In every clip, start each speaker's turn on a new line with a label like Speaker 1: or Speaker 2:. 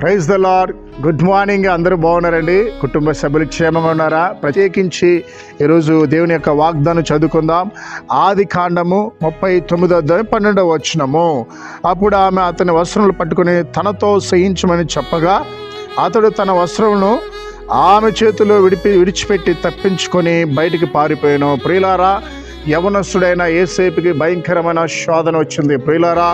Speaker 1: Praise the Lord. Good morning అందరూ బాగున్నారండి? కుటుంబ సభ్యులు క్షేమంగా ఉన్నారా? ప్రత్యేకించి ఈరోజు దేవుని యొక్క వాగ్దానం చదువుకుందాం. ఆది కాండము ముప్పై తొమ్మిదో పన్నెండవ వచ్చినము అప్పుడు ఆమె అతని వస్త్రములు పట్టుకుని తనతో సహించమని చెప్పగా అతడు తన వస్త్రమును ఆమె చేతిలో విడిపి విడిచిపెట్టి తప్పించుకొని బయటికి పారిపోయాను. ప్రియులారా యవనస్తుడైన ఏసేపుకి భయంకరమైన శోధన వచ్చింది. ప్రియులారా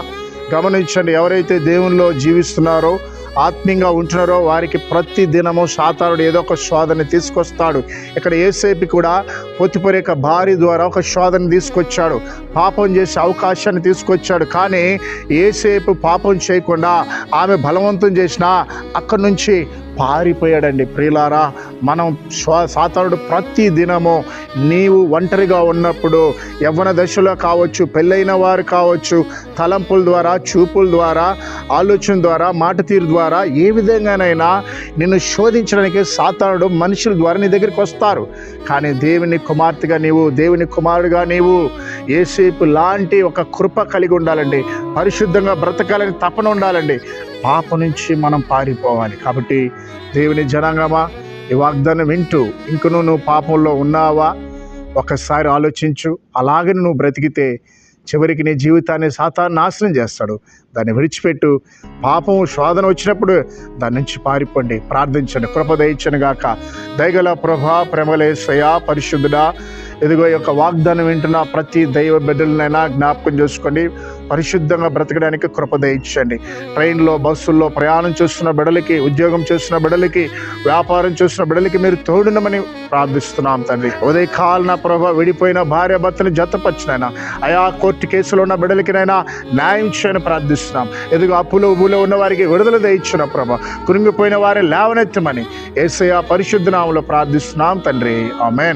Speaker 1: గమనించండి ఎవరైతే దేవునిలో జీవిస్తున్నారో ఆత్మీయంగా ఉంటున్నారో వారికి ప్రతి దినము సాతానుడు ఏదో ఒక శోధన తీసుకొస్తాడు. ఇక్కడ ఏసేపు కూడా పొత్తిపరి యొక్క భార్య ద్వారా ఒక శోధన తీసుకొచ్చాడు. పాపం చేసే అవకాశాన్ని తీసుకొచ్చాడు. కానీ ఏసేపు పాపం చేయకుండా ఆమె బలవంతం చేసినా అక్కడి నుంచి పారిపోయాడండి. ప్రియులారా మనం స్వ సాతానుడు ప్రతి దినము నీవు ఒంటరిగా ఉన్నప్పుడు యవ్వన దశలో కావచ్చు పెళ్ళైన వారు కావచ్చు తలంపుల ద్వారా చూపుల ద్వారా ఆలోచన ద్వారా మాట తీరు ద్వారా ఏ విధంగానైనా నిన్ను శోధించడానికి సాతానుడు మనుషుల ద్వారా నీ దగ్గరికి వస్తారు. కానీ దేవుని కుమార్తెగా నీవు దేవుని కుమారుడుగా నీవు ఏసేపు లాంటి ఒక కృప కలిగి ఉండాలండి. పరిశుద్ధంగా బ్రతకాలని తపన ఉండాలండి. పాప నుంచి మనం పారిపోవాలి. కాబట్టి దేవుని జనాంగమా ఈ వాగ్దానం వింటూ ఇంకనూ నువ్వు పాపంలో ఉన్నావా? ఒకసారి ఆలోచించు. అలాగని నువ్వు బ్రతికితే చివరికి నీ జీవితాన్ని సాతాన్ని నాశనం చేస్తాడు. దాన్ని విడిచిపెట్టు. పాపం శోధన వచ్చినప్పుడు దాని నుంచి పారిపోండి. ప్రార్థించండి. కృప దయించను గాక. దయగల ప్రభా ప్రేమలేశ్వయ పరిశుద్ధుడా ఇదిగో ఈ యొక్క వాగ్దానం వింటున్న ప్రతి దైవ బిడ్డలనైనా జ్ఞాపకం చేసుకోండి. పరిశుద్ధంగా బ్రతకడానికి కృప దయించండి ట్రైన్లో బస్సుల్లో ప్రయాణం చేస్తున్న బిడలకి ఉద్యోగం చేస్తున్న బిడలకి వ్యాపారం చేస్తున్న బిడలకి మీరు తోడునమని ప్రార్థిస్తున్నాం తండ్రి. ఉదయ కాలన ప్రభ విడిపోయిన భార్య భర్తను జతపరిచినైనా అయా కోర్టు కేసులో ఉన్న బిడలకినైనా న్యాయం చేయని ప్రార్థిస్తున్నాం. ఎదుగు అప్పులు ఉబులో ఉన్న వారికి విడుదల దయించిన ప్రభ. కురింగిపోయిన వారిని లేవనెత్తమని ఏసయ పరిశుద్ధ నామంలో ప్రార్థిస్తున్నాం తండ్రి. ఆమెన్.